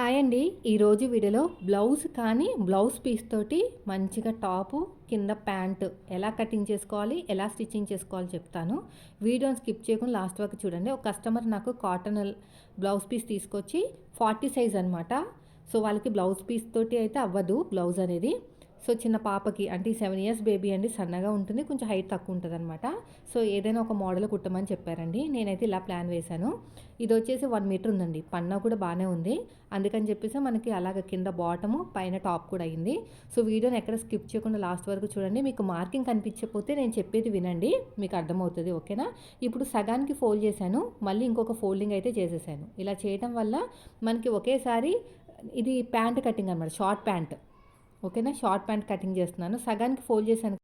Hi అండి. ఈరోజు వీడియోలో బ్లౌజ్ కానీ బ్లౌజ్ పీస్ తోటి మంచిగా టాపు కింద ప్యాంటు ఎలా కటింగ్ చేసుకోవాలి ఎలా స్టిచ్చింగ్ చేసుకోవాలి చెప్తాను. వీడియోని స్కిప్ చేయకుండా లాస్ట్ వరకు చూడండి. ఒక కస్టమర్ నాకు కాటన్ బ్లౌజ్ పీస్ తీసుకొచ్చి ఫార్టీ సైజ్ అనమాట సో వాళ్ళకి బ్లౌజ్ పీస్ తోటి అయితే అవ్వదు బ్లౌజ్ అనేది. సో చిన్న పాపకి అంటే సెవెన్ ఇయర్స్ బేబీ అండి సన్నగా ఉంటుంది కొంచెం హైట్ తక్కువ ఉంటుంది అనమాట సో ఏదైనా ఒక మోడల్ కుట్టమని చెప్పారండి. నేనైతే ఇలా ప్లాన్ వేశాను. ఇది వచ్చేసి వన్ మీటర్ ఉందండి. పన్నా కూడా బాగానే ఉంది. అందుకని చెప్పేసి మనకి అలాగ కింద బాటము పైన టాప్ కూడా అయింది. సో వీడియోని ఎక్కడ స్కిప్ చేయకుండా లాస్ట్ వరకు చూడండి. మీకు మార్కింగ్ కనిపించకపోతే నేను చెప్పేది వినండి. మీకు అర్థమవుతుంది ఓకేనా ఇప్పుడు సగానికి ఫోల్డ్ చేశాను. మళ్ళీ ఇంకొక ఫోల్డింగ్ అయితే చేసేసాను. ఇలా చేయడం వల్ల మనకి ఒకేసారి ఇది ప్యాంట్ కటింగ్ అనమాట షార్ట్ ప్యాంట్ ఓకేనా? షార్ట్ ప్యాంట్ కటింగ్ చేస్తున్నాను. సగానికి ఫోల్డ్ చేశాను.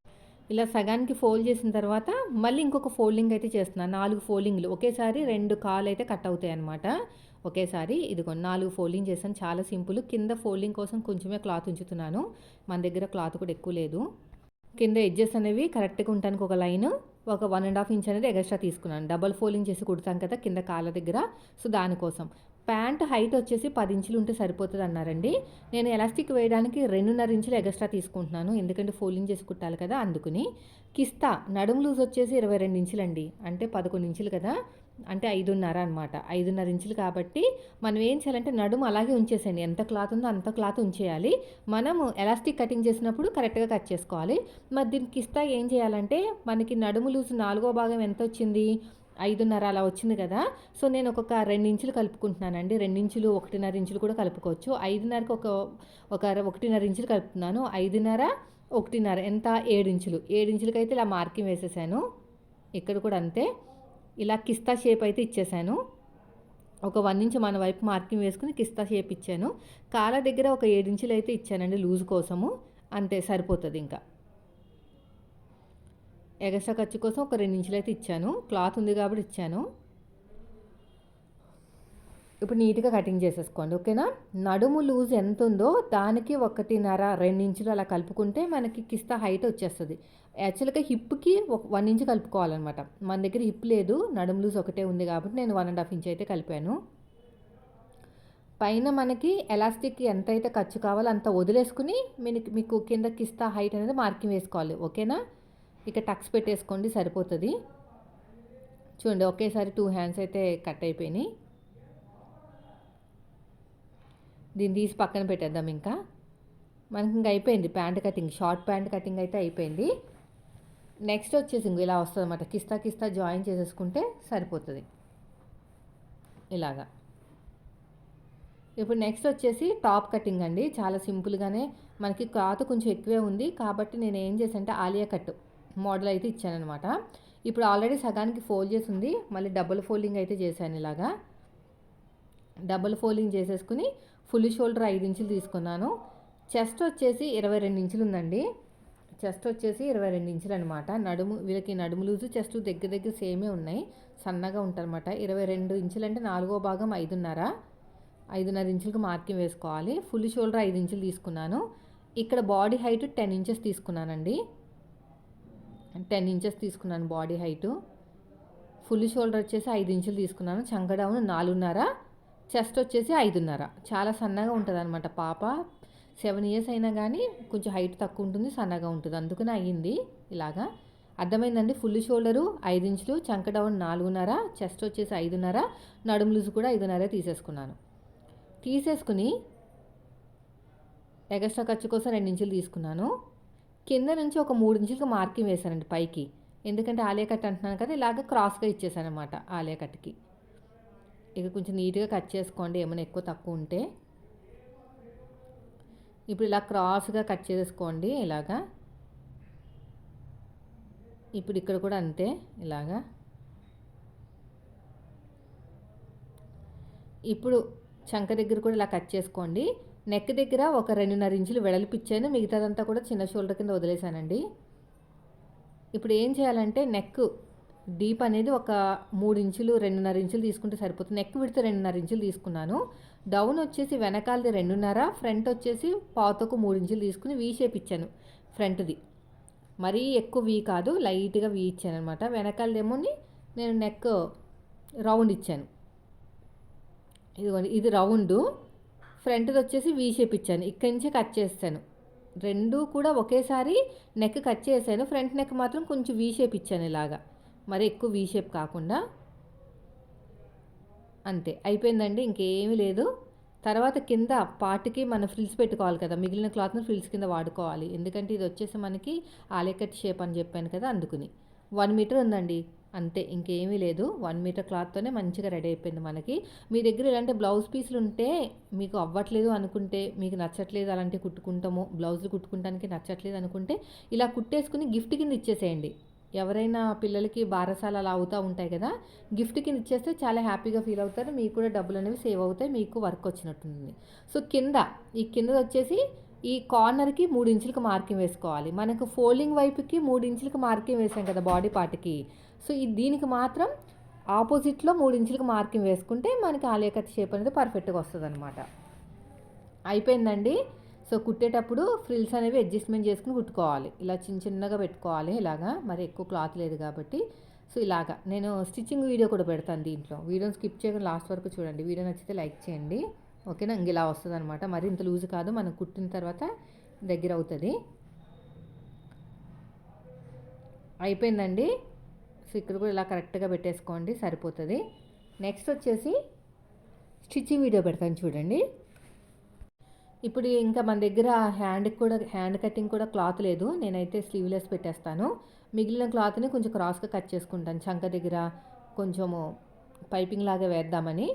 ఇలా సగానికి ఫోల్డ్ చేసిన తర్వాత మళ్ళీ ఇంకొక ఫోల్డింగ్ అయితే చేస్తున్నాను. నాలుగు ఫోల్డింగ్లు. ఒకేసారి రెండు కాలు అయితే కట్ అవుతాయి అనమాట ఒకేసారి ఇదిగో నాలుగు ఫోల్డింగ్ చేశాను. చాలా సింపుల్. కింద ఫోల్డింగ్ కోసం కొంచెమే క్లాత్ ఉంచుతున్నాను. మన దగ్గర క్లాత్ కూడా ఎక్కువ లేదు. కింద ఎడ్జెస్ అనేవి కరెక్ట్గా ఉండడానికి ఒక లైన్. ఒక వన్ అండ్ హాఫ్ ఇంచ్ అనేది ఎక్స్ట్రా తీసుకున్నాను. డబల్ ఫోల్డింగ్ చేసి కుడతాం కదా కింద కాళ్ళ దగ్గర. సో దానికోసం. ప్యాంట్ హైట్ వచ్చేసి పది ఇంచులు ఉంటే సరిపోతుంది అన్నారండి. నేను ఎలాస్టిక్ వేయడానికి రెండున్నర ఇంచులు ఎక్స్ట్రా తీసుకుంటున్నాను. ఎందుకంటే ఫోల్డింగ్ చేసి కుట్టాలి కదా అందుకుని. కిస్తా నడుము లూజ్ వచ్చేసి ఇరవై రెండు ఇంచులండి. అంటే పదకొండు ఇంచులు కదా. అంటే ఐదున్నర అనమాట ఐదున్నర ఇంచులు కాబట్టి మనం ఏం చేయాలంటే నడుము అలాగే ఉంచేసేయండి. ఎంత క్లాత్ ఉందో అంత క్లాత్ ఉంచేయాలి. మనము ఎలాస్టిక్ కటింగ్ చేసినప్పుడు కరెక్ట్గా కట్ చేసుకోవాలి. మరి దీనికి ఇస్తా ఏం చేయాలంటే మనకి నడుము లూజ్ నాలుగో భాగం ఎంత వచ్చింది? ఐదున్నర అలా వచ్చింది కదా. సో నేను ఒక రెండించులు కలుపుకుంటున్నానండి. రెండించులు ఒకటిన్నర ఇంచులు కూడా కలుపుకోవచ్చు. ఐదున్నరకి ఒక ఒక ఒకటిన్నర ఇంచులు కలుపుతున్నాను. ఐదున్నర ఒకటిన్నర. ఎంత? ఏడు ఇంచులు అయితే ఇలా మార్కింగ్ వేసేసాను. ఇక్కడ కూడా అంతే. ఇలా కిస్తా షేప్ అయితే ఇచ్చేసాను. ఒక వన్ ఇంచ్ మన వైపు మార్కింగ్ వేసుకుని కిస్తా షేప్ ఇచ్చాను. కాల దగ్గర ఒక ఏడు అయితే ఇచ్చానండి లూజ్ కోసము. అంతే సరిపోతుంది ఇంకా. ఎగస్ట్రా ఖర్చు కోసం ఒక రెండు ఇంచులు అయితే ఇచ్చాను. క్లాత్ ఉంది కాబట్టి ఇచ్చాను. ఇప్పుడు నీట్గా కటింగ్ చేసేసుకోండి ఓకేనా? నడుము లూజ్ ఎంత ఉందో దానికి ఒకటిన్నర రెండు ఇంచులు అలా కలుపుకుంటే మనకి కిస్తా హైట్ వచ్చేస్తుంది. యాక్చువల్గా హిప్కి ఒక వన్ ఇంచ్ కలుపుకోవాలన్నమాట. మన దగ్గర హిప్ లేదు నడుము లూజ్ ఒకటే ఉంది కాబట్టి నేను వన్ అండ్ హాఫ్ ఇంచ్ అయితే కలిపాను. పైన మనకి ఎలాస్టిక్ ఎంత అయితే ఖర్చు కావాలో అంత వదిలేసుకుని మీకు మీకు కింద కిస్తా హైట్ అనేది మార్కింగ్ వేసుకోవాలి ఓకేనా? ఇక టక్స్ పెట్టేసుకోండి సరిపోతుంది. చూడండి ఒకేసారి టూ హ్యాండ్స్ అయితే కట్ అయిపోయినాయి. దీన్ని తీసి పక్కన పెట్టేద్దాం ఇంకా. మనకి ఇంకా అయిపోయింది pant cutting short pant cutting అయితే అయిపోయింది. నెక్స్ట్ వచ్చేసి ఇంక ఇలా వస్తుంది అనమాట కిస్తా కిస్తా జాయిన్ చేసేసుకుంటే సరిపోతుంది. ఇలాగా. ఇప్పుడు నెక్స్ట్ వచ్చేసి టాప్ కటింగ్ అండి. చాలా సింపుల్గానే మనకి క్లాత్ కొంచెం ఎక్కువే ఉంది. కాబట్టి నేను ఏం చేశానంటే ఆలియా కట్ మోడల్ అయితే ఇచ్చానమాట ఇప్పుడు ఆల్రెడీ సగానికి ఫోల్డ్ చేసి ఉంది మళ్ళీ డబుల్ ఫోల్డింగ్ అయితే చేశాను ఇలాగా. డబుల్ ఫోల్డింగ్ చేసేసుకుని ఫుల్ షోల్డర్ ఐదు ఇంచులు తీసుకున్నాను. చెస్ట్ వచ్చేసి ఇరవై రెండు ఇంచులు ఉందండి. చెస్ట్ వచ్చేసి ఇరవై రెండు ఇంచులు అనమాట నడుము వీళ్ళకి నడుము లూజు చెస్ట్ దగ్గర దగ్గర సేమే ఉన్నాయి. సన్నగా ఉంటారనమాట ఇరవై రెండు ఇంచులు అంటే నాలుగో భాగం ఐదున్నర. ఐదున్నర ఇంచులకు మార్కింగ్ వేసుకోవాలి. ఫుల్ షోల్డర్ ఐదు ఇంచులు తీసుకున్నాను. ఇక్కడ బాడీ హైట్ టెన్ ఇంచెస్ తీసుకున్నానండి. టెన్ ఇంచెస్ తీసుకున్నాను బాడీ హైటు. ఫుల్ షోల్డర్ వచ్చేసి ఐదు ఇంచులు తీసుకున్నాను. చంక డౌన్ నాలుగున్నర చెస్ట్ వచ్చేసి ఐదున్నర. చాలా సన్నగా ఉంటుంది అనమాట పాప. సెవెన్ ఇయర్స్ అయినా కానీ కొంచెం హైట్ తక్కువ ఉంటుంది సన్నగా ఉంటుంది. అందుకనే అయ్యింది ఇలాగా. అర్థమైందండి? ఫుల్ షోల్డరు ఐదు ఇంచులు చంక డౌన్ నాలుగున్నర చెస్ట్ వచ్చేసి ఐదున్నర నడుము లూజు కూడా ఐదున్నర తీసేసుకున్నాను. తీసేసుకుని ఎగస్ట్రా ఖర్చు కోసం రెండు ఇంచులు తీసుకున్నాను. కింద నుంచి ఒక మూడు ఇంచులకు మార్కింగ్ వేశానండి పైకి. ఎందుకంటే ఆలియా కట్ అంటున్నాను కదా ఇలాగ క్రాస్గా ఇచ్చేసాను అనమాట ఆలియా కట్కి. ఇక కొంచెం నీట్గా కట్ చేసుకోండి ఏమైనా ఎక్కువ తక్కువ ఉంటే. ఇప్పుడు ఇలా క్రాస్గా కట్ చేసుకోండి ఇలాగా. ఇప్పుడు ఇక్కడ కూడా అంతే ఇలాగా. ఇప్పుడు చంక దగ్గర కూడా ఇలా కట్ చేసుకోండి. నెక్ దగ్గర ఒక రెండున్నర ఇంచులు వెడల్పిచ్చాను. మిగతాదంతా కూడా చిన్న షోల్డర్ కింద వదిలేశానండి. ఇప్పుడు ఏం చేయాలంటే నెక్ డీప్ అనేది ఒక మూడు ఇంచులు రెండున్నర ఇంచులు తీసుకుంటే సరిపోతుంది. నెక్ విడితే రెండున్నర ఇంచులు తీసుకున్నాను. డౌన్ వచ్చేసి వెనకాలది రెండున్నర ఫ్రంట్ వచ్చేసి పాతకు మూడు ఇంచులు తీసుకుని వీ షేప్ ఇచ్చాను ఫ్రంట్ది. మరీ ఎక్కువ వీ కాదు లైట్గా వీ ఇచ్చాను అనమాట వెనకాలదేమోని నేను నెక్ రౌండ్ ఇచ్చాను. ఇదిగోండి ఇది రౌండు. ఫ్రంట్ది వచ్చేసి వీ షేప్ ఇచ్చాను. ఇక్కడి నుంచి కట్ చేస్తాను. రెండు కూడా ఒకేసారి నెక్ కట్ చేశాను. ఫ్రంట్ నెక్ మాత్రం కొంచెం వీ షేప్ ఇచ్చాను ఇలాగా. మరి ఎక్కువ వీ షేప్ కాకుండా. అంతే. అయిపోయిందండి. ఇంకేమీ లేదు. తర్వాత కింద పార్ట్కి మనం ఫ్రిల్స్ పెట్టుకోవాలి కదా. మిగిలిన క్లాత్ని ఫ్రిల్స్ కింద వాడుకోవాలి. ఎందుకంటే ఇది వచ్చేసి మనకి ఆలేకట్ షేప్ అని చెప్పాను కదా అందుకుని. వన్ మీటర్ ఉందండి. అంతే ఇంకేమీ లేదు. వన్ మీటర్ క్లాత్తోనే మంచిగా రెడీ అయిపోయింది మనకి. మీ దగ్గర ఇలాంటి బ్లౌజ్ పీసులు ఉంటే మీకు అవ్వట్లేదు అనుకుంటే మీకు నచ్చట్లేదు అలాంటి కుట్టుకుంటాము బ్లౌజులు కుట్టుకుంటానికి నచ్చట్లేదు అనుకుంటే ఇలా కుట్టేసుకుని గిఫ్ట్ కింద ఇచ్చేసేయండి. ఎవరైనా పిల్లలకి బారసాల అలా అవుతూ ఉంటాయి కదా గిఫ్ట్ కింద ఇచ్చేస్తే చాలా హ్యాపీగా ఫీల్ అవుతారు. మీకు కూడా డబ్బులు అనేవి సేవ్ అవుతాయి మీకు వర్క్ వచ్చినట్టుంది. సో కింద ఈ కింద వచ్చేసి ఈ కార్నర్కి మూడు ఇంచులకు మార్కింగ్ వేసుకోవాలి. మనకు ఫోల్డింగ్ వైపుకి మూడు ఇంచులకు మార్కింగ్ వేసాం కదా బాడీ పార్ట్కి. సో ఈ దీనికి మాత్రం ఆపోజిట్లో మూడు ఇంచులకు మార్కింగ్ వేసుకుంటే మనకి ఆలియాకట్ షేప్ అనేది పర్ఫెక్ట్గా వస్తుంది అనమాట అయిపోయిందండి. సో కుట్టేటప్పుడు ఫ్రిల్స్ అనేవి అడ్జస్ట్మెంట్ చేసుకుని కుట్టుకోవాలి. ఇలా చిన్న చిన్నగా పెట్టుకోవాలి ఇలాగా. మరి ఎక్కువ క్లాత్ లేదు కాబట్టి. సో ఇలాగా. నేను స్టిచ్చింగ్ వీడియో కూడా పెడతాను దీంట్లో. వీడియోని స్కిప్ చేయకుండా లాస్ట్ వరకు చూడండి. వీడియో నచ్చితే లైక్ చేయండి. ఓకేనా? ఇంక ఇలా వస్తుంది అనమాట మరి ఇంత లూజ్ కాదు. మనం కుట్టిన తర్వాత దగ్గర అవుతుంది. అయిపోయిందండి. ఇక్కడ కూడా ఇలా కరెక్ట్గా పెట్టేసుకోండి సరిపోతుంది. నెక్స్ట్ వచ్చేసి స్టిచ్చింగ్ వీడియో పెడతాను చూడండి. ఇప్పుడు ఇంకా మన దగ్గర హ్యాండ్కి కూడా హ్యాండ్ కటింగ్ కూడా క్లాత్ లేదు. నేనైతే స్లీవ్లెస్ పెట్టేస్తాను. మిగిలిన క్లాత్ని కొంచెం క్రాస్గా కట్ చేసుకుంటాను. చంక దగ్గర కొంచెము పైపింగ్ లాగా వేద్దామని.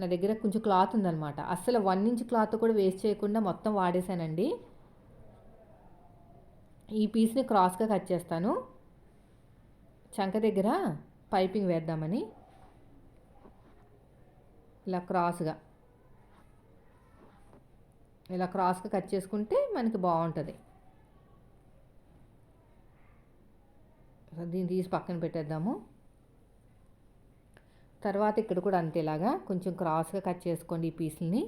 నా దగ్గర కొంచెం క్లాత్ ఉందనమాట అస్సలు వన్ ఇంచ్ క్లాత్ కూడా వేస్ట్ చేయకుండా మొత్తం వాడేసానండి. ఈ పీస్ని క్రాస్గా కట్ చేస్తాను. చంక దగ్గర పైపింగ్ వేద్దామని. ఇలా క్రాస్గా. ఇలా క్రాస్గా కట్ చేసుకుంటే మనకి బాగుంటుంది. దీన్ని తీసి పక్కన పెట్టేద్దాము. తర్వాత ఇక్కడ కూడా అంతేలాగా కొంచెం క్రాస్గా కట్ చేసుకోండి ఈ పీసులని.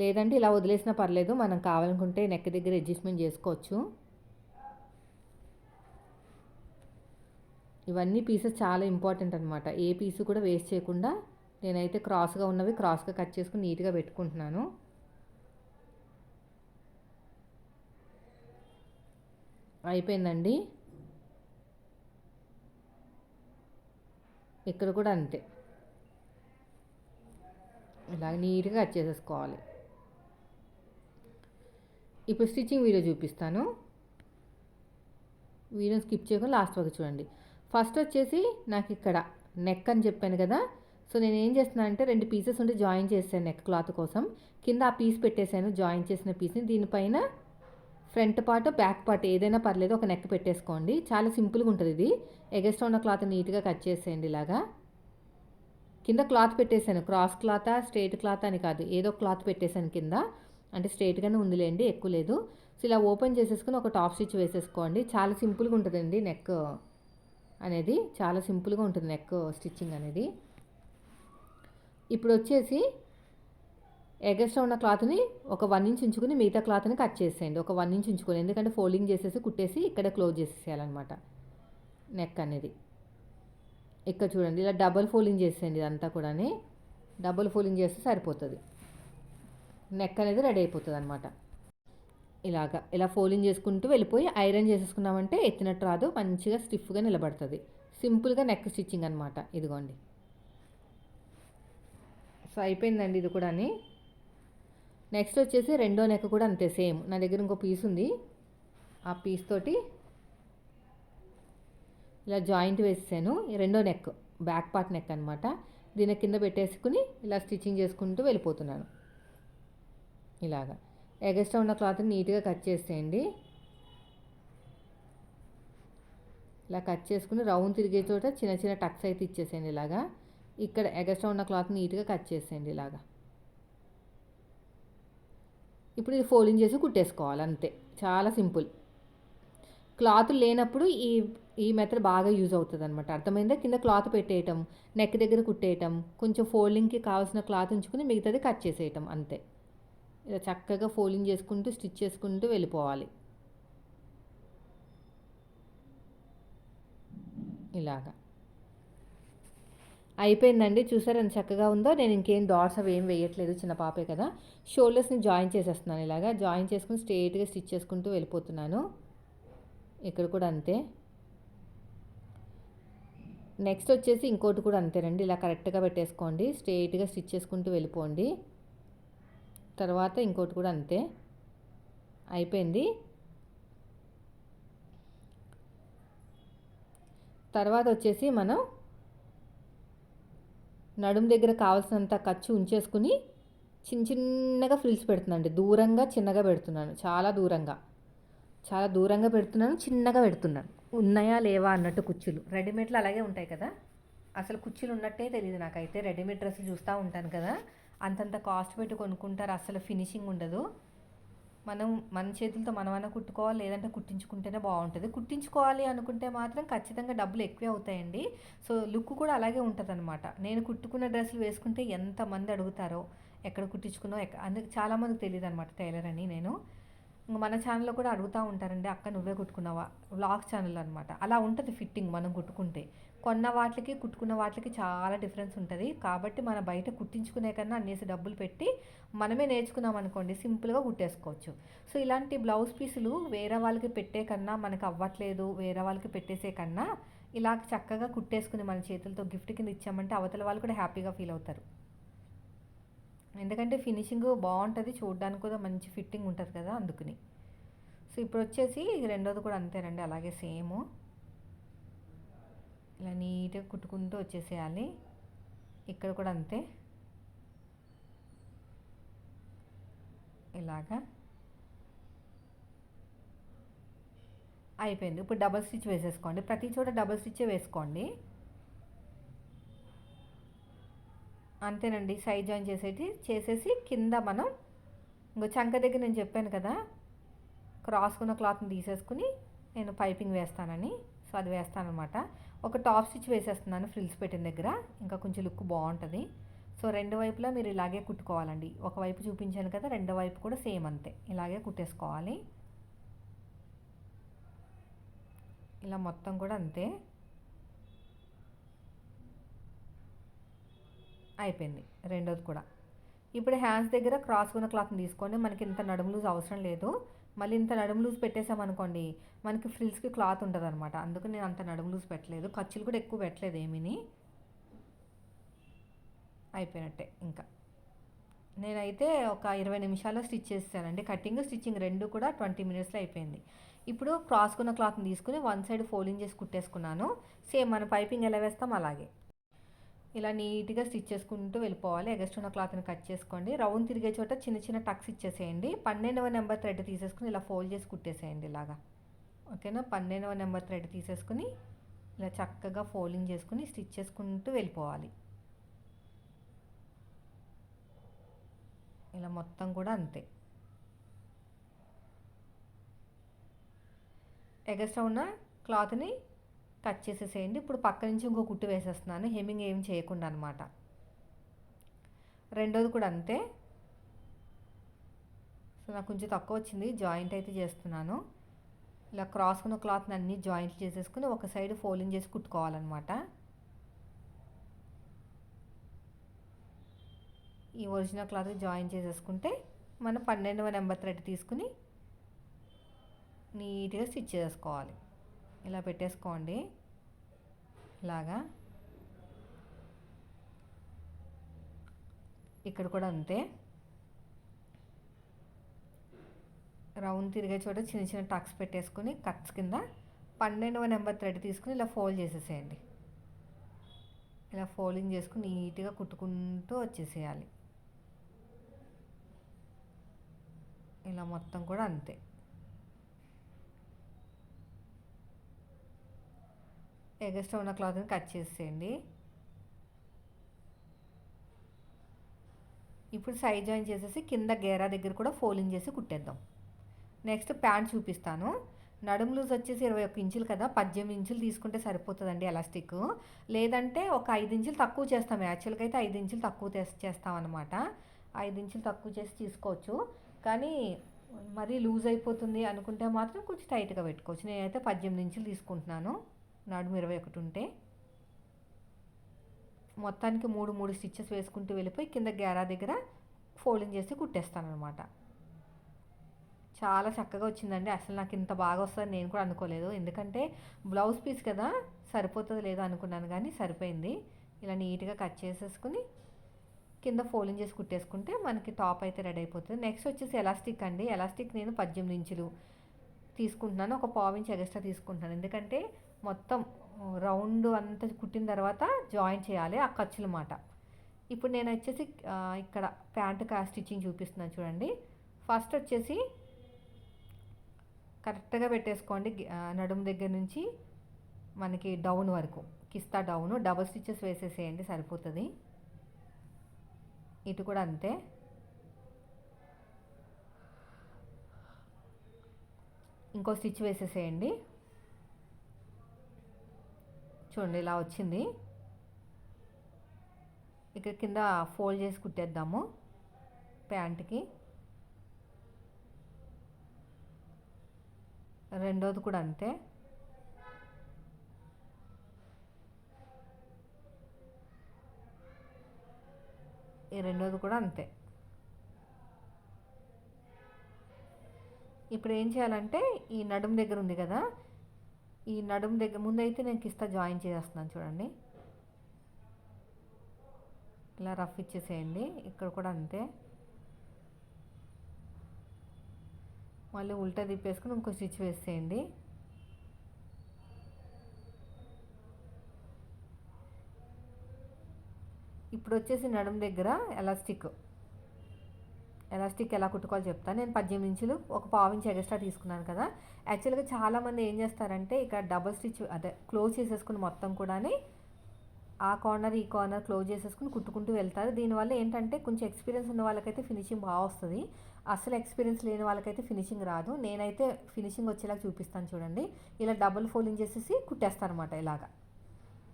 లేదంటే ఇలా వదిలేసినా పర్లేదు మనం కావాలనుకుంటే నెక్ దగ్గర అడ్జస్ట్మెంట్ చేసుకోవచ్చు. ఇవన్నీ పీసెస్ చాలా ఇంపార్టెంట్ అనమాట ఏ పీసు కూడా వేస్ట్ చేయకుండా నేనైతే క్రాస్గా ఉన్నవి క్రాస్గా కట్ చేసుకుని నీట్గా పెట్టుకుంటున్నాను. అయిపోయిందండి. ఇక్కడ కూడా అంతే. ఇలా నీట్గా కట్ చేసేసుకోవాలి. ఇప్పుడు స్టిచ్చింగ్ వీడియో చూపిస్తాను. వీడియో స్కిప్ చేయకుండా లాస్ట్ వరకు చూడండి. ఫస్ట్ వచ్చేసి నాకు ఇక్కడ నెక్ అని చెప్పాను కదా. సో నేను ఏం చేస్తున్నాను అంటే రెండు పీసెస్ ఉంటే జాయిన్ చేశాను నెక్ క్లాత్ కోసం. కింద ఆ పీస్ పెట్టేశాను జాయిన్ చేసిన పీస్ని దీనిపైన ఫ్రంట్ పార్ట్ బ్యాక్ పార్ట్ ఏదైనా పర్లేదు ఒక నెక్ పెట్టేసుకోండి. చాలా సింపుల్గా ఉంటుంది ఇది. ఎగస్ట్రా ఉన్న క్లాత్ నీట్గా కట్ చేసేయండి ఇలాగా. కింద క్లాత్ పెట్టేశాను. క్రాస్ క్లాతా స్ట్రేట్ క్లాత్ అని కాదు. ఏదో క్లాత్ పెట్టేశాను కింద. అంటే స్ట్రేట్గానే ఉందిలేండి ఎక్కువ లేదు. సో ఇలా ఓపెన్ చేసేసుకుని ఒక టాప్ స్టిచ్ వేసేసుకోండి. చాలా సింపుల్గా ఉంటుందండి నెక్ అనేది చాలా సింపుల్గా ఉంటుంది నెక్ స్టిచ్చింగ్ అనేది. ఇప్పుడు వచ్చేసి ఎగస్ట్రా ఉన్న క్లాత్ని ఒక వన్ ఇంచ్ ఉంచుకుని మిగతా క్లాత్ని కట్ చేసేయండి. ఒక వన్ ఇంచ్ ఉంచుకొని ఎందుకంటే ఫోల్డింగ్ చేసేసి కుట్టేసి ఇక్కడ క్లోజ్ చేసేసేయాలన్నమాట నెక్ అనేది. ఇక్కడ చూడండి ఇలా డబల్ ఫోల్డింగ్ చేసేయండి ఇదంతా కూడా డబుల్ ఫోల్డింగ్ చేస్తే సరిపోతుంది. నెక్ అనేది రెడీ అయిపోతుంది అనమాట ఇలాగా ఇలా ఫోలింగ్ చేసుకుంటూ వెళ్ళిపోయి ఐరన్ చేసేసుకున్నామంటే ఎత్తినట్టు రాదు మంచిగా స్టిఫ్గా నిలబడుతుంది. సింపుల్గా నెక్ స్టిచ్చింగ్ అనమాట ఇదిగోండి. సో అయిపోయిందండి ఇది కూడా నెక్స్ట్ వచ్చేసి రెండో నెక్ కూడా అంతే సేమ్. నా దగ్గర ఇంకో పీస్ ఉంది. ఆ పీస్ తోటి ఇలా జాయింట్ వేసాను రెండో నెక్ బ్యాక్ పార్ట్ నెక్ అనమాట దీని కింద పెట్టేసుకుని ఇలా స్టిచ్చింగ్ చేసుకుంటూ వెళ్ళిపోతున్నాను. ఇలాగా. ఎగస్ట్రా ఉన్న క్లాత్ని నీట్గా కట్ చేసేయండి. ఇలా కట్ చేసుకుని రౌండ్ తిరిగే చోట చిన్న చిన్న టక్స్ అయితే ఇచ్చేసేయండి ఇలాగా. ఇక్కడ ఎగస్ట్రా ఉన్న క్లాత్ నీట్గా కట్ చేసేయండి ఇలాగా. ఇప్పుడు ఇది ఫోల్డింగ్ చేసి కుట్టేసుకోవాలి అంతే. చాలా సింపుల్. క్లాత్ లేనప్పుడు ఈ ఈ మెథడ్ బాగా యూజ్ అవుతుంది అనమాట అర్థమైందా? కింద క్లాత్ పెట్టేయటం నెక్ దగ్గర కుట్టేయటం కొంచెం ఫోల్డింగ్కి కావాల్సిన క్లాత్ ఉంచుకుని మిగతాది కట్ చేసేయటం అంతే. ఇలా చక్కగా ఫోల్డింగ్ చేసుకుంటూ స్టిచ్ చేసుకుంటూ వెళ్ళిపోవాలి. ఇలాగా. అయిపోయిందండి. చూసారు ఎంత చక్కగా ఉందో. నేను ఇంకేం డాట్స్ అవి ఏం వేయట్లేదు చిన్న పాపే కదా. షోల్డర్స్ని జాయిన్ చేసేస్తున్నాను ఇలాగా. జాయిన్ చేసుకుని స్ట్రేట్గా స్టిచ్ చేసుకుంటూ వెళ్ళిపోతున్నాను. ఇక్కడ కూడా అంతే. నెక్స్ట్ వచ్చేసి ఇంకోటి కూడా అంతేనండి. ఇలా కరెక్ట్గా పెట్టేసుకోండి. స్ట్రేట్గా స్టిచ్ చేసుకుంటూ వెళ్ళిపోండి. తర్వాత ఇంకోటి కూడా అంతే. అయిపోయింది. తర్వాత వచ్చేసి మనం నడుము దగ్గర కావాల్సినంత ఖర్చు ఉంచేసుకుని చిన్న చిన్నగా ఫ్రిల్స్ పెడుతున్నాను దూరంగా చిన్నగా పెడుతున్నాను. చాలా దూరంగా. చాలా దూరంగా పెడుతున్నాను చిన్నగా పెడుతున్నాను. ఉన్నాయా లేవా అన్నట్టు కుచ్చులు రెడీమేడ్లు అలాగే ఉంటాయి కదా. అసలు కుచ్చులు ఉన్నట్టే తెలియదు నాకైతే. రెడీమేడ్ డ్రెస్సులు చూస్తూ ఉంటాను కదా. అంతంత కాస్ట్ పెట్టి కొనుక్కుంటారు. అసలు ఫినిషింగ్ ఉండదు. మనం మన చేతులతో మనమైనా కుట్టుకోవాలి లేదంటే కుట్టించుకుంటేనే బాగుంటుంది. కుట్టించుకోవాలి అనుకుంటే మాత్రం ఖచ్చితంగా డబ్బులు ఎక్కువే అవుతాయండి. సో లుక్ కూడా అలాగే ఉంటుంది అనమాట నేను కుట్టుకున్న డ్రెస్సులు వేసుకుంటే ఎంతమంది అడుగుతారో ఎక్కడ కుట్టించుకున్నో ఎక్క అందుకు చాలామందికి తెలియదు అనమాట టైలర్ అని నేను. మన ఛానల్లో కూడా అడుగుతూ ఉంటారండి అక్క నువ్వే కుట్టుకున్నావా? వ్లాగ్ ఛానల్ అనమాట అలా ఉంటుంది ఫిట్టింగ్ మనం కుట్టుకుంటే. కొన్న వాటికి కుట్టుకున్న వాటికి చాలా డిఫరెన్స్ ఉంటుంది. కాబట్టి మన బయట కుట్టించుకునే కన్నా అన్నేసి డబ్బులు పెట్టి మనమే నేర్చుకున్నాం అనుకోండి సింపుల్గా కుట్టేసుకోవచ్చు. సో ఇలాంటి బ్లౌజ్ పీసులు వేరే వాళ్ళకి పెట్టే కన్నా మనకు అవ్వట్లేదు వేరే వాళ్ళకి పెట్టేసే కన్నా ఇలా చక్కగా కుట్టేసుకుని మన చేతులతో గిఫ్ట్ కింద ఇచ్చామంటే అవతల వాళ్ళు కూడా హ్యాపీగా ఫీల్ అవుతారు. ఎందుకంటే ఫినిషింగ్ బాగుంటుంది చూడడానికి కూడా మంచి ఫిట్టింగ్ ఉంటుంది కదా అందుకని. సో ఇప్పుడు వచ్చేసి రెండోది కూడా అంతేనండి అలాగే సేమ్. ఇలా నీట్గా కుట్టుకుంటూ వచ్చేసేయాలి. ఇక్కడ కూడా అంతే. ఇలాగా. అయిపోయింది. ఇప్పుడు డబల్ స్టిచ్ వేసేసుకోండి. ప్రతి చోట డబల్ స్టిచ్చే వేసుకోండి. అంతేనండి. సైడ్ జాయిన్ చేసేటి చేసేసి కింద మనం ఇంకో చంక దగ్గర నేను చెప్పాను కదా క్రాస్కున్న క్లాత్ని తీసేసుకుని నేను పైపింగ్ వేస్తానని. సో అది వేస్తానమాట ఒక టాప్ స్టిచ్ వేసేస్తున్నాను ఫ్రిల్స్ పెట్టిన దగ్గర. ఇంకా కొంచెం లుక్ బాగుంటుంది. సో రెండు వైపులా మీరు ఇలాగే కుట్టుకోవాలండి. ఒకవైపు చూపించాను కదా రెండో వైపు కూడా సేమ్ అంతే. ఇలాగే కుట్టేసుకోవాలి. ఇలా మొత్తం కూడా అంతే. అయిపోయింది. రెండోది కూడా. ఇప్పుడు హ్యాండ్స్ దగ్గర క్రాస్ ఉన్న క్లాత్ని తీసుకొని మనకి ఇంత నడుము లూజ్ అవసరం లేదు. మళ్ళీ ఇంత నడుము లూజ్ పెట్టేసామనుకోండి మనకి ఫ్రిల్స్కి క్లాత్ ఉంటుంది అనమాట అందుకు నేను అంత నడుము లూజ్ పెట్టలేదు. ఖర్చులు కూడా ఎక్కువ పెట్టలేదు ఏమీని. అయిపోయినట్టే ఇంకా. నేనైతే ఒక ఇరవై నిమిషాల్లో స్టిచ్ చేస్తానండి కటింగ్ స్టిచ్చింగ్ రెండు కూడా ట్వంటీ మినిట్స్లో అయిపోయింది. ఇప్పుడు క్రాస్కున్న క్లాత్ని తీసుకుని వన్ సైడ్ ఫోల్డింగ్ చేసి కుట్టేసుకున్నాను. సేమ్ మన పైపింగ్ ఎలా వేస్తాం అలాగే. ఇలా నీట్గా స్టిచ్ చేసుకుంటూ వెళ్ళిపోవాలి. ఎగస్ట్ ఉన్న క్లాత్ని కట్ చేసుకోండి. రౌండ్ తిరిగే చోట చిన్న చిన్న టక్స్ ఇచ్చేసేయండి. పన్నెండవ నెంబర్ థ్రెడ్ తీసేసుకుని ఇలా ఫోల్డ్ చేసి కుట్టేసేయండి ఇలాగా. ఓకేనా? పన్నెండవ నెంబర్ థ్రెడ్ తీసేసుకుని ఇలా చక్కగా ఫోల్డింగ్ చేసుకుని స్టిచ్ చేసుకుంటూ వెళ్ళిపోవాలి. ఇలా మొత్తం కూడా అంతే. ఎగస్ట్రా ఉన్న క్లాత్ని కట్ చేసేసేయండి. ఇప్పుడు పక్క నుంచి ఇంకో కుట్టు వేసేస్తున్నాను. హెమ్మింగ్ ఏం చేయకుండా అనమాట రెండోది కూడా అంతే. సో నాకు కొంచెం తక్కువ వచ్చింది. జాయింట్ అయితే చేస్తున్నాను. ఇలా క్రాస్ ఉన్న క్లాత్ని అన్ని జాయింట్ చేసేసుకుని ఒక సైడ్ ఫోల్డింగ్ చేసి కుట్టుకోవాలన్నమాట. ఈ ఒరిజినల్ క్లాత్ జాయిన్ చేసేసుకుంటే మనం పన్నెండవ నెంబర్ థ్రెడ్ తీసుకుని నీట్గా స్టిచ్ చేసుకోవాలి. ఇలా పెట్టేసుకోండి. ఇలాగా. ఇక్కడ కూడా అంతే. రౌండ్ తిరిగే చోట చిన్న చిన్న టక్స్ పెట్టేసుకొని కట్స్ కింద పన్నెండవ నెంబర్ థ్రెడ్ తీసుకుని ఇలా ఫోల్డ్ చేసేసేయండి. ఇలా ఫోల్డింగ్ చేసుకుని నీట్గా కుట్టుకుంటూ వచ్చేసేయాలి. ఇలా మొత్తం కూడా అంతే. ఎగస్ట్రా ఉన్న క్లాత్ని కట్ చేసేయండి ఇప్పుడు సైడ్ జాయిన్ చేసేసి కింద గేరా దగ్గర కూడా ఫోల్డింగ్ చేసి కుట్టేద్దాం. నెక్స్ట్ ప్యాంట్ చూపిస్తాను. నడుము లూజ్ వచ్చేసి ఇరవై ఒక్క ఇంచులు కదా పద్దెనిమిది ఇంచులు తీసుకుంటే సరిపోతుందండి ఎలాస్టిక్. లేదంటే ఒక ఐదు ఇంచులు తక్కువ చేస్తాం. యాక్చువల్గా అయితే ఐదు ఇంచులు తక్కువ చేస్తాం అనమాట ఐదు ఇంచులు తక్కువ చేసి తీసుకోవచ్చు. కానీ మరీ లూజ్ అయిపోతుంది అనుకుంటే మాత్రం కొంచెం టైట్గా పెట్టుకోవచ్చు. నేనైతే పద్దెనిమిది ఇంచులు తీసుకుంటున్నాను. నడుము ఇరవై ఒకటి ఉంటే. మొత్తానికి మూడు మూడు స్టిచ్చెస్ వేసుకుంటూ వెళ్ళిపోయి కింద గ్యారా దగ్గర ఫోల్డింగ్ చేసి కుట్టేస్తాను అనమాట చాలా చక్కగా వచ్చిందండి. అసలు నాకు ఇంత బాగా వస్తుంది నేను కూడా అనుకోలేదు. ఎందుకంటే బ్లౌజ్ పీస్ కదా సరిపోతుంది లేదో అనుకున్నాను కానీ సరిపోయింది. ఇలా నీట్గా కట్ చేసేసుకుని కింద ఫోల్డింగ్ చేసి కుట్టేసుకుంటే మనకి టాప్ అయితే రెడీ అయిపోతుంది. నెక్స్ట్ వచ్చేసి ఎలాస్టిక్ అండి. ఎలాస్టిక్ నేను పద్దెనిమిది ఇంచులు తీసుకుంటున్నాను. ఒక పావు ఇంచ్ ఎగస్ట్రా తీసుకుంటున్నాను. ఎందుకంటే మొత్తం రౌండ్ అంతా కుట్టిన తర్వాత జాయిన్ చేయాలి ఆ ఖర్చుల మాట. ఇప్పుడు నేను వచ్చేసి ఇక్కడ ప్యాంట్ కా స్టిచ్చింగ్ చూపిస్తున్నాను చూడండి. ఫస్ట్ వచ్చేసి కరెక్ట్గా పెట్టేసుకోండి. నడుము దగ్గర నుంచి మనకి డౌన్ వరకు. కిస్తా డౌన్. డబల్ స్టిచ్చెస్ వేసేసేయండి సరిపోతుంది. ఇటు కూడా అంతే. ఇంకో స్టిచ్ వేసేసేయండి. చూడండి ఇలా వచ్చింది. ఇక్కడ కింద ఫోల్డ్ చేసి కుట్టేద్దాము ప్యాంట్కి. రెండోది కూడా అంతే. ఈ రెండోది కూడా అంతే. ఇప్పుడు ఏం చేయాలంటే ఈ నడుము దగ్గర ఉంది కదా ఈ నడుము దగ్గర ముందైతే నేను కిస్తా జాయిన్ చేసేస్తున్నాను చూడండి. ఇలా రఫ్ ఇచ్చేసేయండి ఇక్కడ కూడా అంతే. మళ్ళీ ఉల్టా తిప్పేసుకుని ఇంకో స్టిచ్ వేసేయండి. ఇప్పుడు వచ్చేసి నడుము దగ్గర ఎలాస్టిక్. ఎలాస్టిక్ ఎలా కుట్టుకోవాలో చెప్తాను నేను పద్దెనిమిది ఇంచులు ఒక పావు ఇంచు ఎక్స్ట్రా తీసుకున్నాను కదా. యాక్చువల్గా చాలామంది ఏం చేస్తారంటే ఇక్కడ డబుల్ స్టిచ్ అదే క్లోజ్ చేసేసుకుని మొత్తం కూడా ఆ కార్నర్ ఈ కార్నర్ క్లోజ్ చేసేసుకుని కుట్టుకుంటూ వెళ్తారు. దీనివల్ల ఏంటంటే కొంచెం ఎక్స్పీరియన్స్ ఉన్న వాళ్ళకైతే ఫినిషింగ్ బాగా వస్తుంది. అసలు ఎక్స్పీరియన్స్ లేని వాళ్ళకైతే ఫినిషింగ్ రాదు. నేనైతే ఫినిషింగ్ వచ్చేలా చూపిస్తాను చూడండి. ఇలా డబుల్ ఫోల్డింగ్ చేసేసి కుట్టేస్తాను అనమాట ఇలాగా.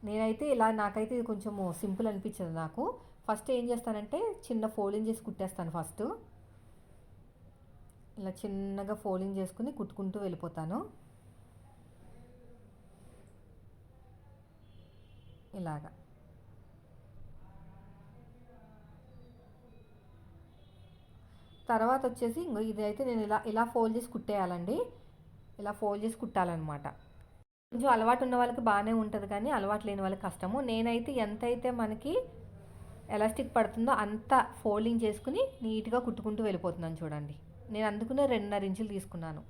నేనైతే ఇలా నాకైతే ఇది కొంచెం సింపుల్ అనిపించదు నాకు. ఫస్ట్ ఏం చేస్తానంటే చిన్న ఫోల్డింగ్ చేసి కుట్టేస్తాను ఫస్ట్ ఇలా చిన్నగా ఫోల్డింగ్ చేసుకుని కుట్టుకుంటూ వెళ్ళిపోతాను. ఇలాగా. తర్వాత వచ్చేసి ఇంకో ఇది అయితే నేను ఇలా ఇలా ఫోల్డ్ చేసి కుట్టేయాలండి. ఇలా ఫోల్డ్ చేసి కుట్టాలన్నమాట. కొంచెం అలవాటు ఉన్న వాళ్ళకి బాగానే ఉంటుంది కానీ అలవాటు లేని వాళ్ళకి కష్టము. నేనైతే ఎంతైతే మనకి ఎలాస్టిక్ పడుతుందో అంత ఫోల్డింగ్ చేసుకుని నీట్గా కుట్టుకుంటూ వెళ్ళిపోతున్నాను చూడండి. నేను అందుకునే రెండున్నర ఇంచులు తీసుకున్నాను.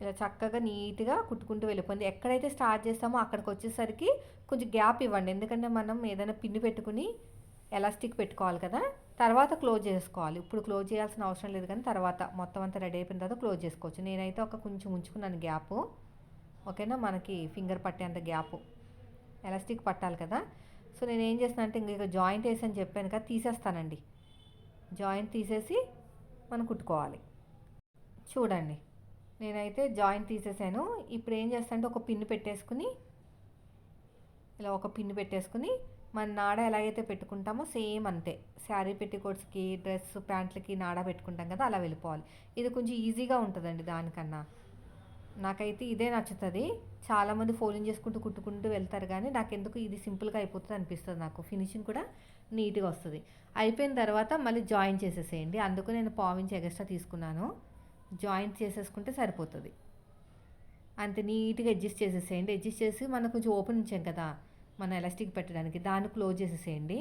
ఇలా చక్కగా నీట్గా కుట్టుకుంటూ వెళ్ళిపోయింది. ఎక్కడైతే స్టార్ట్ చేస్తామో అక్కడికి వచ్చేసరికి కొంచెం గ్యాప్ ఇవ్వండి. ఎందుకంటే మనం ఏదైనా పిండి పెట్టుకుని ఎలాస్టిక్ పెట్టుకోవాలి కదా తర్వాత క్లోజ్ చేసుకోవాలి. ఇప్పుడు క్లోజ్ చేయాల్సిన అవసరం లేదు కానీ తర్వాత మొత్తం అంతా రెడీ అయిపోయిన తర్వాత క్లోజ్ చేసుకోవచ్చు. నేనైతే ఒక కొంచెం ఉంచుకున్నాను గ్యాప్. ఓకేనా? మనకి ఫింగర్ పట్టేంత గ్యాప్. ఎలాస్టిక్ పట్టాలి కదా. సో నేను ఏం చేస్తాను అంటే ఇంకా జాయింట్ వేసి అని చెప్పాను కదా తీసేస్తానండి. జాయింట్ తీసేసి మనం కుట్టుకోవాలి. చూడండి. నేనైతే జాయింట్ తీసేసాను. ఇప్పుడు ఏం చేస్తానంటే ఒక పిన్ను పెట్టేసుకుని ఇలా ఒక పిన్ను పెట్టేసుకుని మన నాడ ఎలాగైతే పెట్టుకుంటామో సేమ్ అంతే. శారీ పెట్టికోట్స్కి డ్రెస్ ప్యాంట్లకి నాడ పెట్టుకుంటాం కదా అలా వెళ్ళిపోవాలి. ఇది కొంచెం ఈజీగా ఉంటుందండి దానికన్నా. నాకైతే ఇదే నచ్చుతుంది. చాలామంది ఫోలింగ్ చేసుకుంటూ కుట్టుకుంటూ వెళ్తారు కానీ నాకు ఎందుకు ఇది సింపుల్గా అయిపోతుంది అనిపిస్తుంది నాకు. ఫినిషింగ్ కూడా నీట్గా వస్తుంది. అయిపోయిన తర్వాత మళ్ళీ జాయిన్ చేసేసేయండి. అందుకు నేను పావించి ఎగస్ట్రా తీసుకున్నాను. జాయింట్ చేసేసుకుంటే సరిపోతుంది. అంత నీట్గా అడ్జస్ట్ చేసేసేయండి. అడ్జస్ట్ చేసి మనం కొంచెం ఓపెన్ ఉంచాం కదా మన ఎలాస్టిక్ పెట్టడానికి దాన్ని క్లోజ్ చేసేసేయండి.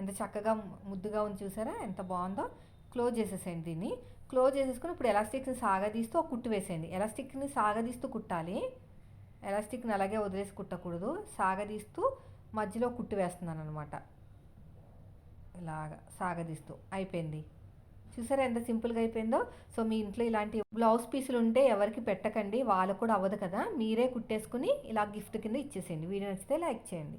ఎంత చక్కగా ముద్దుగా ఉంది చూసారా? ఎంత బాగుందో. క్లోజ్ చేసేసేయండి దీన్ని. క్లోజ్ చేసేసుకుని ఇప్పుడు ఎలాస్టిక్ని సాగదీస్తూ ఒక కుట్టు వేసేయండి. ఎలాస్టిక్ని సాగదీస్తూ కుట్టాలి. ఎలాస్టిక్ని అలాగే వదిలేసి కుట్టకూడదు. సాగదీస్తూ మధ్యలో కుట్టు వేస్తున్నాను అనమాట ఇలాగా సాగదీస్తూ. అయిపోయింది. చూసారా ఎంత సింపుల్గా అయిపోయిందో? సో మీ ఇంట్లో ఇలాంటి బ్లౌజ్ పీసులు ఉంటే ఎవరికి పెట్టకండి వాళ్ళకు కూడా అవ్వదు కదా. మీరే కుట్టేసుకుని ఇలా గిఫ్ట్ కింద ఇచ్చేసేయండి. వీడియో నచ్చితే లైక్ చేయండి.